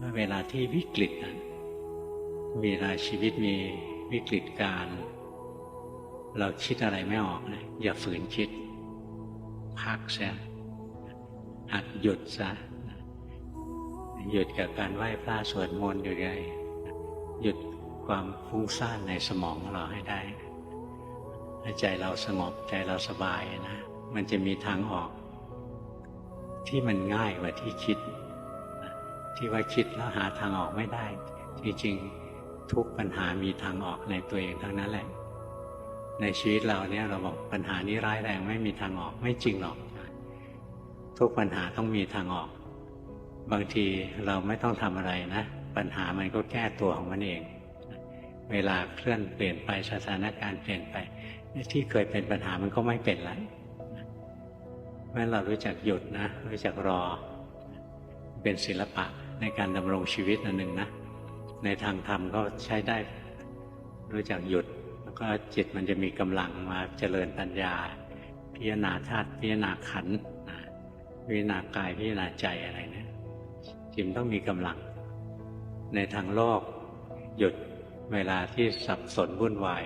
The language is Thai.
ว่าเวลาที่วิกฤตนะเวลาชีวิตมีวิกฤตการ เราคิดอะไรไม่ออกนะอย่าฝืนคิด พักซะหัดหยุดซะหยุดกับการไหว้พระสวดมนต์อยู่เลยหยุดความฟุ้งซ่านในสมองของเราให้ได้ให้ใจเราสงบใจเราสบายนะ มันจะมีทางออก ที่มันง่ายกว่าที่คิด ที่ว่าคิดแล้วหาทางออกไม่ได้ จริงๆทุกปัญหามีทางออกในตัวเองทั้งนั้นแหละ ในชีวิตเราเนี่ยเราบอกปัญหานี้ร้ายแรงไม่มีทางออกไม่จริงหรอก ทุกปัญหาต้องมีทางออก บางทีเราไม่ต้องทำอะไรนะ ปัญหามันก็แก้ตัวของมันเอง เวลาเคลื่อนเปลี่ยนไปสถานการณ์เปลี่ยนไปที่เคยเป็นปัญหามันก็ไม่เป็นแล้วเพราะเรารู้จักหยุดนะ รู้จักรอ เป็นศิลปะ ในการดำรงชีวิตอันหนึ่งนะ ในทางธรรมก็ใช้ได้รู้จักหยุด แล้วก็จิตมันจะมีกำลังมาเจริญปัญญา พิจารณาธาตุพิจารณาขันธ์พิจารณากายพิจารณาใจอะไรเนี่ยจิมต้องมีกำลัง ในทางโลก หยุดเวลาที่สับสนวุ่นวาย